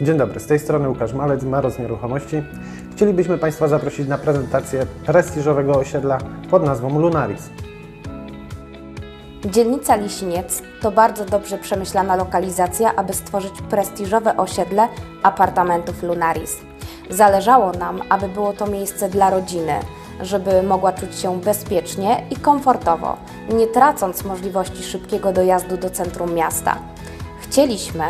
Dzień dobry, z tej strony Łukasz Malec, Maros Nieruchomości. Chcielibyśmy Państwa zaprosić na prezentację prestiżowego osiedla pod nazwą Lunaris. Dzielnica Lisiniec to bardzo dobrze przemyślana lokalizacja, aby stworzyć prestiżowe osiedle apartamentów Lunaris. Zależało nam, aby było to miejsce dla rodziny, żeby mogła czuć się bezpiecznie i komfortowo, nie tracąc możliwości szybkiego dojazdu do centrum miasta. Chcieliśmy,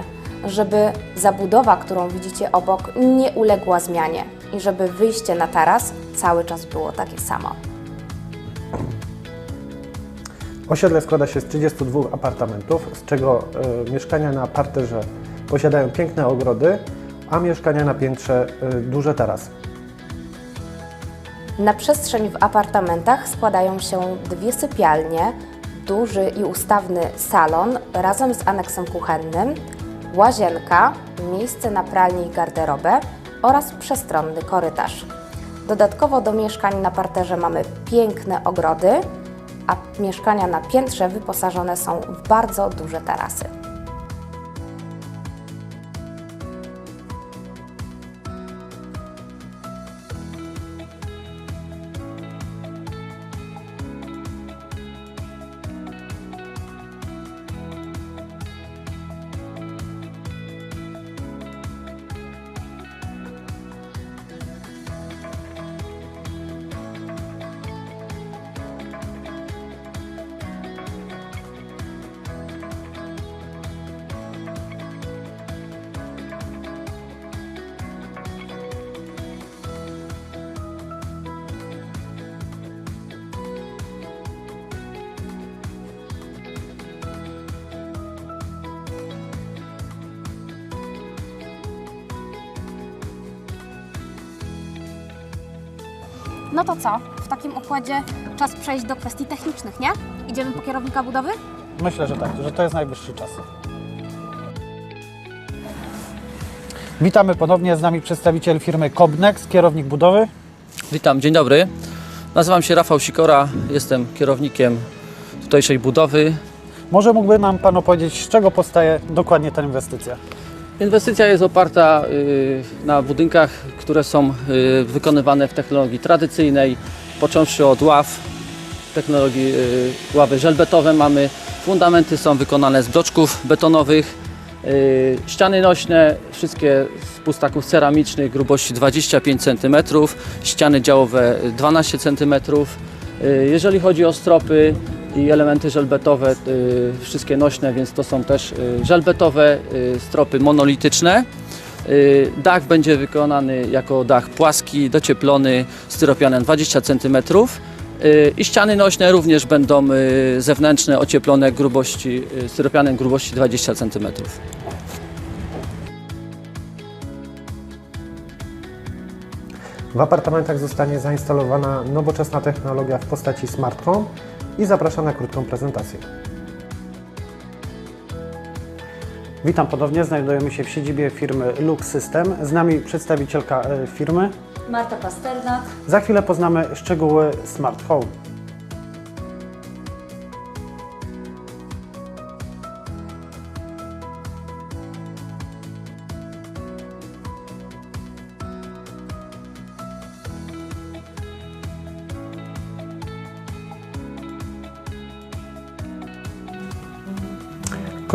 żeby zabudowa, którą widzicie obok, nie uległa zmianie i żeby wyjście na taras cały czas było takie samo. Osiedle składa się z 32 apartamentów, z czego e, mieszkania na parterze posiadają piękne ogrody, a mieszkania na piętrze e, duże tarasy. Na przestrzeń w apartamentach składają się dwie sypialnie, duży i ustawny salon razem z aneksem kuchennym, łazienka, miejsce na pralnię i garderobę oraz przestronny korytarz. Dodatkowo do mieszkań na parterze mamy piękne ogrody, a mieszkania na piętrze wyposażone są w bardzo duże tarasy. No to co? W takim układzie czas przejść do kwestii technicznych, nie? Idziemy po kierownika budowy? Myślę, że tak, że to jest najwyższy czas. Witamy ponownie z nami przedstawiciel firmy Cobnex, kierownik budowy. Witam, dzień dobry. Nazywam się Rafał Sikora, jestem kierownikiem tutejszej budowy. Może mógłby nam Pan opowiedzieć, z czego powstaje dokładnie ta inwestycja? Inwestycja jest oparta y, na budynkach, które są y, wykonywane w technologii tradycyjnej, począwszy od ław, technologii y, ławy żelbetowe mamy. Fundamenty są wykonane z bloczków betonowych, ściany nośne, wszystkie z pustaków ceramicznych grubości 25 cm, ściany działowe 12 cm. Jeżeli chodzi o stropy i elementy żelbetowe, y, wszystkie nośne, więc to są też y, żelbetowe y, stropy monolityczne. Dach będzie wykonany jako dach płaski, docieplony styropianem 20 cm. I ściany nośne również będą zewnętrzne, ocieplone grubości, styropianem grubości 20 cm. W apartamentach zostanie zainstalowana nowoczesna technologia w postaci smart home i zapraszam na krótką prezentację. Witam ponownie, znajdujemy się w siedzibie firmy Lux System. Z nami przedstawicielka e, firmy. Marta Pasternak. Za chwilę poznamy szczegóły Smart Home.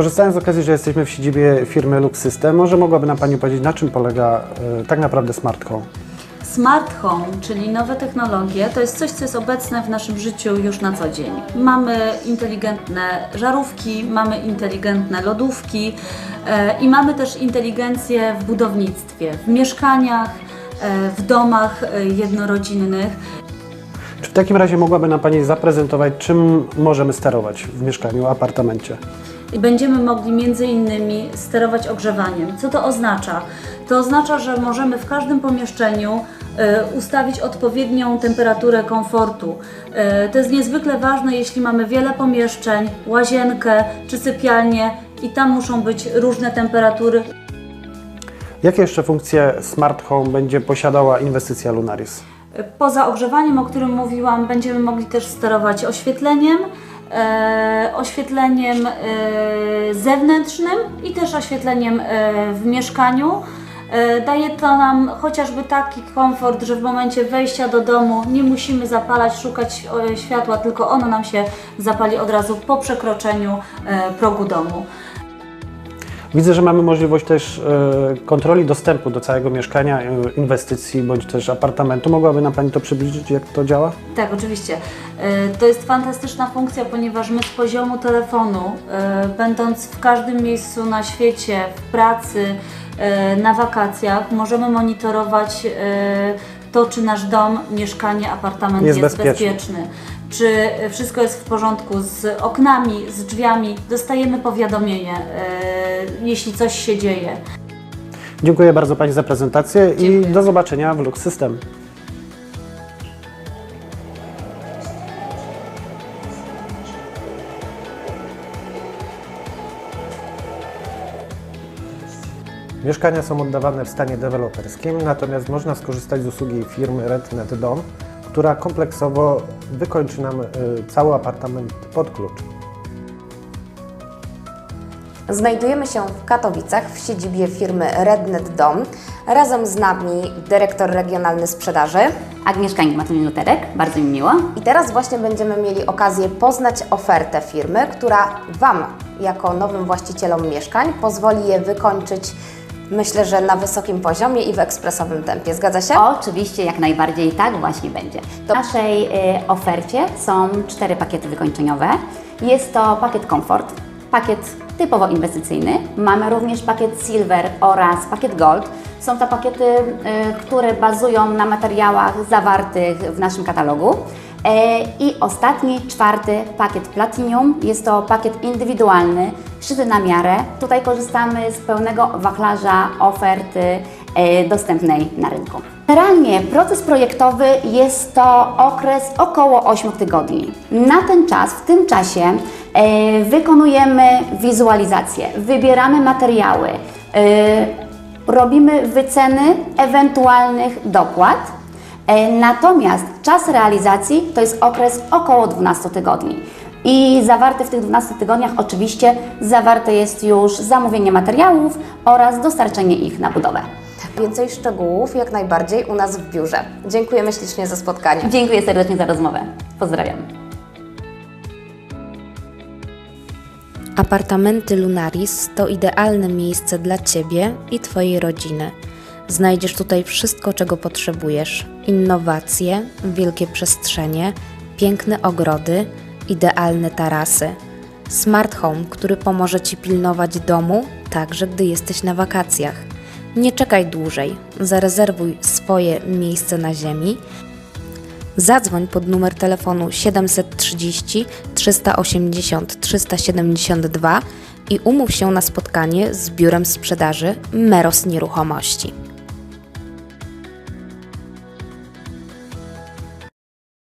Korzystając z okazji, że jesteśmy w siedzibie firmy Lux System, może mogłaby nam Pani powiedzieć, na czym polega e, tak naprawdę Smart Home? Smart Home, czyli nowe technologie, to jest coś, co jest obecne w naszym życiu już na co dzień. Mamy inteligentne żarówki, mamy inteligentne lodówki e, i mamy też inteligencję w budownictwie, w mieszkaniach, e, w domach e, jednorodzinnych. Czy w takim razie mogłaby nam Pani zaprezentować, czym możemy sterować w mieszkaniu, apartamencie? I będziemy mogli między innymi sterować ogrzewaniem. Co to oznacza? To oznacza, że możemy w każdym pomieszczeniu e, ustawić odpowiednią temperaturę komfortu. E, To jest niezwykle ważne, jeśli mamy wiele pomieszczeń, łazienkę czy sypialnię i tam muszą być różne temperatury. Jakie jeszcze funkcje Smart Home będzie posiadała inwestycja Lunaris? Poza ogrzewaniem, o którym mówiłam, będziemy mogli też sterować oświetleniem, e, oświetleniem e, zewnętrznym i też oświetleniem e, w mieszkaniu. E, Daje to nam chociażby taki komfort, że w momencie wejścia do domu nie musimy zapalać, szukać e, światła, tylko ono nam się zapali od razu po przekroczeniu e, progu domu. Widzę, że mamy możliwość też e, kontroli dostępu do całego mieszkania, e, inwestycji bądź też apartamentu. Mogłaby nam Pani to przybliżyć, jak to działa? Tak, oczywiście. E, To jest fantastyczna funkcja, ponieważ my z poziomu telefonu, będąc w każdym miejscu na świecie, w pracy, na wakacjach, możemy monitorować to, czy nasz dom, mieszkanie, apartament Jest jest, bezpieczny. bezpieczny. Czy wszystko jest w porządku z oknami, z drzwiami. Dostajemy powiadomienie, e, jeśli coś się dzieje. Dziękuję bardzo Pani za prezentację i do zobaczenia w Lux System. Mieszkania są oddawane w stanie deweloperskim, natomiast można skorzystać z usługi firmy RedNet Dom, która kompleksowo wykończy nam y, cały apartament pod klucz. Znajdujemy się w Katowicach w siedzibie firmy Rednet Dom. Razem z nami dyrektor regionalny sprzedaży. Agnieszka Matyn-Luterek, bardzo mi miło. I teraz właśnie będziemy mieli okazję poznać ofertę firmy, która Wam, jako nowym właścicielom mieszkań, pozwoli je wykończyć, myślę, że na wysokim poziomie i w ekspresowym tempie. Zgadza się? Oczywiście, jak najbardziej tak właśnie będzie. W naszej y, ofercie są cztery pakiety wykończeniowe. Jest to pakiet Comfort, pakiet typowo inwestycyjny. Mamy również pakiet Silver oraz pakiet Gold. Są to pakiety, y, które bazują na materiałach zawartych w naszym katalogu. E, I ostatni, czwarty pakiet Platinum. Jest to pakiet indywidualny, szyty na miarę. Tutaj korzystamy z pełnego wachlarza oferty e, dostępnej na rynku. Generalnie proces projektowy jest to okres około 8 tygodni. Na ten czas, w tym czasie e, wykonujemy wizualizację, wybieramy materiały, e, robimy wyceny ewentualnych dopłat. Natomiast czas realizacji to jest okres około 12 tygodni. I zawarte w tych 12 tygodniach oczywiście zawarte jest już zamówienie materiałów oraz dostarczenie ich na budowę. Więcej szczegółów jak najbardziej u nas w biurze. Dziękujemy ślicznie za spotkanie. Dziękuję serdecznie za rozmowę. Pozdrawiam. Apartamenty Lunaris to idealne miejsce dla Ciebie i Twojej rodziny. Znajdziesz tutaj wszystko, czego potrzebujesz: innowacje, wielkie przestrzenie, piękne ogrody, idealne tarasy. Smart Home, który pomoże Ci pilnować domu, także gdy jesteś na wakacjach. Nie czekaj dłużej, zarezerwuj swoje miejsce na ziemi Zadzwoń pod numer telefonu 730 380 372 i umów się na spotkanie z biurem sprzedaży Meros Nieruchomości.